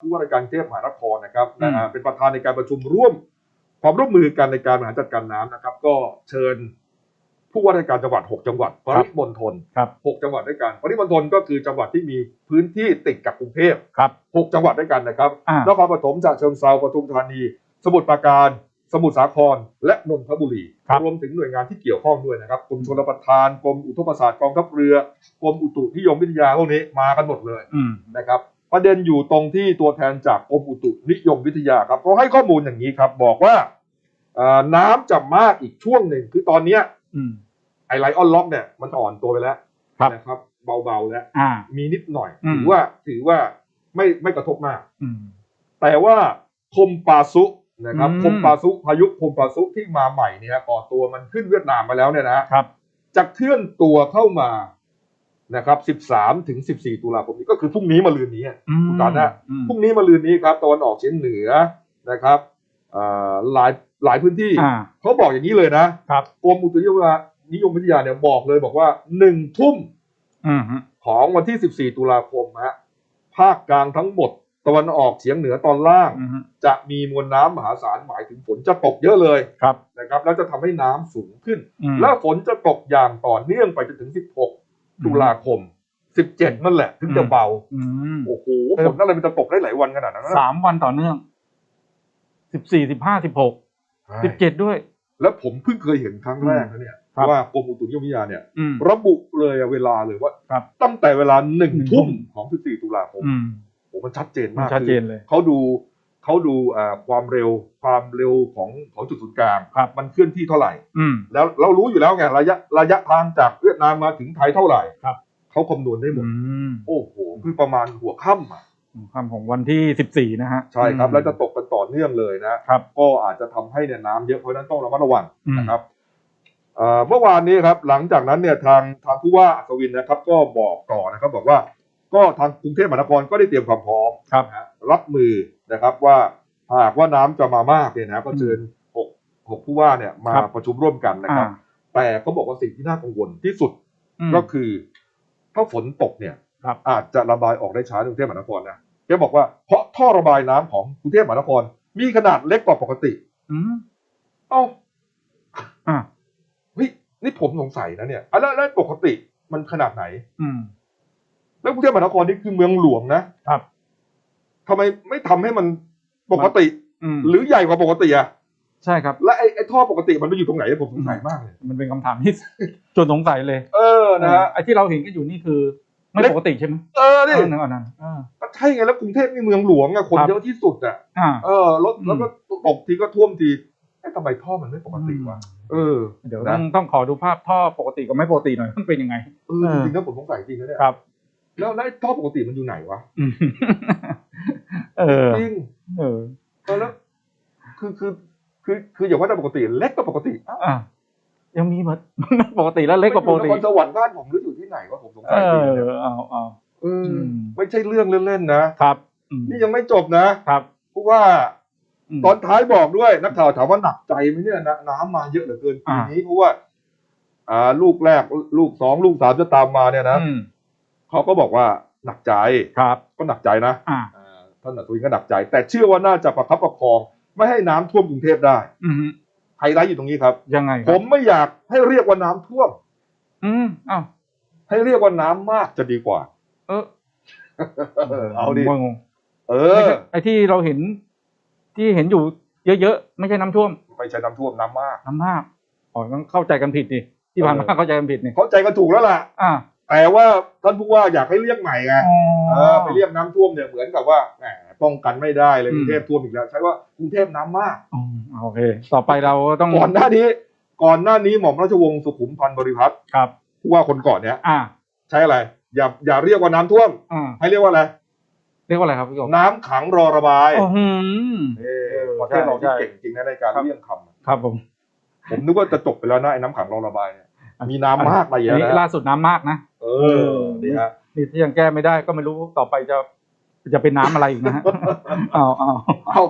ผู้ว่าราชการกรุงเทพมหานครนะครับอืมนะฮะเป็นประธานในการประชุมร่วมความร่วมมือกันในการบริหารจัดการน้ำนะครับ ก็เชิญผู้ว่าราชการจังหวัด 6 จังหวัดปริมณฑลครับ6จังหวัดด้วยกันปริมณฑลก็คือจังหวัดที่มีพื้นที่ติดกับกรุงเทพครับ6จังหวัดด้วยกันนะครับอ่านครปฐมฉะเชิงเทราปทุมธานี สมุทรปราการ สมุทรสาคร และนนทบุรีครับรวมถึงหน่วยงานที่เกี่ยวข้องด้วยนะครับกรมชลประทานกรมอุทกศาสตร์กองทัพเรือกรมอุตุนิยมวิทยาพวกนี้มากันหมดเลยอืมนะครับ ประเด็นอยู่ตรงที่ตัวแทนจากกรมอุตุนิยมวิทยาครับเขาให้ข้อมูลอย่างนี้ครับ บอกว่าเอ่อน้ำจะมากอีกช่วงหนึ่งคือตอนเนี้ยอืมไอไลออนล็อกเนี่ยมันอ่อนตัวไปแล้วครับนะครับ เบาๆแล้วอ่ามีนิดหน่อยอืมถือว่าถือว่าไม่ไม่กระทบมากอืมแต่ว่าคมปาซุนะครับอืมคมปาซุพายุคมปาซุที่มาใหม่เนี่ยก่อตัวมันขึ้นเวียดนามมาแล้วเนี่ยนะครับจะเคลื่อนตัวเข้ามา นะครับ13ถึง14 ตุลาคมนี้ก็คือพรุ่งนี้มาลืนนี้อืมตอนหน้าอืมพรุ่งนี้มาลืนนี้ครับตะวันออกเฉียงเหนือนะครับอ่าหลายหลายพื้นที่อ่าเขาบอกอย่างนี้เลยนะครับกรมอุตุนิยมวิทยานิยมวิทยาเนี่ยบอกเลยบอกว่าหนึ่งทุ่มอืมฮึของวันที่ 14 ตุลาคมฮะภาคกลางทั้งหมด ตะวันออกเฉียงเหนือตอนล่างอืมฮึจะมีมวลน้ำมหาศาลหมายถึงฝนจะตกเยอะเลยครับนะครับ แล้วจะทำให้น้ำสูงขึ้นอืมและฝนจะตกอย่างต่อเนื่องไปจนถึง 16 ตุลาคม17นั่นแหละ ถึงจะเบาอืมโอ้โหฝนอะไรมันจะตกได้หลายวันขนาดนั้นนะสามวันต่อเนื่องสิบสี่สิบห้าสิบหกสิบเจ็ดด้วย แล้วผมเพิ่งเคยเห็นครั้งแรกนะเนี่ยครับว่ากรมอุตุนิยมวิทยาเนี่ยอืมระบุเลยเวลาเลยว่าครับตั้งแต่เวลาหนึ่งหนึ่งทุ่ทุ่มมของ14ตุลาคมอืมโอ้มันชัดเจนมันมากชัดเจนคือเลยเขาดู เขาดูอ่าความเร็วความเร็วของของจุดศูนย์กลางครับมันเคลื่อนที่เท่าไหร่ อืมแล้วเรารู้อยู่แล้วไงระยะระยะทางจากเวียดนามมาถึงไทยเท่าไหร่ครับเขาคำนวณได้หมดอืมโอ้โหคือประมาณหัวค่ำอะคำของวันที่สิบสี่นะฮะ ใช่ครับอืมแล้วจะตกกันต่อเนื่องเลยนะครับ ก็อาจจะทำให้เนี่ยน้ำเยอะเพราะฉะนั้นต้องระมัดระวังอืมนะครับเอ่อเมื่อวานนี้ครับหลังจากนั้นเนี่ยทางทางผู้ว่าอัศวินนะครับ ก็บอกต่อนะครับบอกว่า ก็ทางกรุงเทพมหานครก็ได้เตรียมความพร้อมครับ นะฮะรับมือนะครับว่าหากว่าน้ำจะมามากเนี่ยนะก็เชิญหกหกผู้ว่าเนี่ยมาครับ ประชุมร่วมกันนะครับอ่าแต่เขาบอกว่าสิ่งที่น่ากังวลที่สุดมก็คือ ถ้าฝนตกเนี่ย ครับ อาจจะระบายออกได้ช้าในกรุงเทพมหานครนะแกบอกว่าเพราะท่อระบายน้ำของกรุงเทพมหานคร มีขนาดเล็กกว่าปกติ อืมเอ้าอ่าเฮ้ยนี่ผมสงสัยนะเนี่ยอะแล้วแล้วปกติมันขนาดไหน อืม แล้วกรุงเทพมหานครนี่คือเมืองหลวงนะครับทำไมไม่ทำให้มันปกติ อืมหรือใหญ่กว่าปกติอะใช่ครับ และไอ้ไอ้ท่อปกติมันไปอยู่ตรงไหนผมสงสัยมากเลยมันเป็นคำถามที่ จนสงสัยเลยเออนะฮะ ไอ้ที่เราเห็นกันอยู่นี่คือไม่เล็ก ปกติใช่ไหมเออนี่ เออนั่นอันนั้นอ่า ก็ใช่ไงแล้วกรุงเทพนี่เมืองหลวงอะคนครับ เยอะที่สุดอะอ่า เออรถอืม แล้วก็ตกทีก็ท่วมทีเอ๊ะทำไมท่อมันไม่ปกติวะเออเดี๋ยวนะต้องต้องขอดูภาพท่อปกติกับไม่ปกติหน่อยมันเป็นยังไง เออจริงๆแล้วผมสงสัยจริงนะเนี่ยครับ แล้วแล้วไอ้ท่อปกติมันอยู่ไหนวะอืมเออจริงเออเออแล้วคือคือ คือคืออย่าว่าแต่ปกติเล็กกว่าปกติอ้าวอะยังมีเหมือนปกติแล้วเล็กกว่าปกติมันอยู่นครสวรรค์บ้านผมหรืออยู่ที่ไหนวะผมสงเอสัยจริงนะอเนี่ยเอาเอาเอออมไม่ใช่เรื่องเล่นๆนะครับอืมนี่ยังไม่จบนะครับเพราะว่ามตอนท้ายบอกด้วยนักข่าวถามว่าหนักใจไหมเนี่ยนะน้ำมาเยอะเหลือเกินปีอ่านี้เพราะว่า อ่า ลูกแรก ลูกสองลูกสามจะตามมาเนี่ยนะอืม เขาก็บอกว่าหนักใจครับ ก็หนักใจนะอ่าอ่าท่านอัศวินก็หนักใจ แต่เชื่อว่าน่าจะประคับประคอง ไม่ให้น้ำท่วมกรุงเทพได้อืมไฮไลท์อยู่ตรงนี้ครับ ยังไงคผรับมไม่อยากให้เรียกว่าน้ำท่วม อืมอ้าวให้เรียกว่าน้ำมากจะดีกว่า เออเออเอาดิงงเอไม่อ ใช่ไอ้ที่เราเห็น ที่เห็นอยู่เยอะๆไม่ใช่น้ำท่วมไม่ใช่น้ำท่วมน้ำมาก น้ำมากอ๋อต้องเข้าใจกันผิดดิที่ผ่านมาเออ เข้าใจกันผิดนี่เข้าใจกันถูกแล้วล่ะ อ่า แต่ว่าท่านผู้ว่าอยากให้เรียกใหม่ไงอ๋อเออไปเรียกน้ำท่วมเนี่ยเหมือนกับว่าแหมป้องกันไม่ได้เลยอืกมรุงเทพท่วมอีกแล้ว ใช้ว่ากรุงเทพน้ำมากอืมโอเค ต่อไปเราต้องก่อนหน้านี้ ก่อนหน้านี้หม่อมราชวงศ์สุขุมพันธ์บริพัตรครับผู้ว่าคนก่อนเนี้ยอ่า ใช้อะไร อย่าอย่าเรียกว่าน้ำท่วมอ่าให้เรียกว่าอะไรเรียกว่าอะไรครับพี่กบน้ำขังรอระบายโอ้โหเออประเทศเราที่ใช่เก่งจริงนะในการครับเลี่ยงคำอะครับผมผมนึกว่าจะจบไปแล้วนะไอ้น้ำขังรอระบายเนี่ยมีน้ำมากไปเยอันอะนี้นะล่าสุดน้ำมากนะเออดีฮะนี่ถ้ายังแก้ไม่ได้ก็ไม่รู้ต่อไปจะจะเป็นน้ำอะไรอีกนะฮะ เอาเอา เอา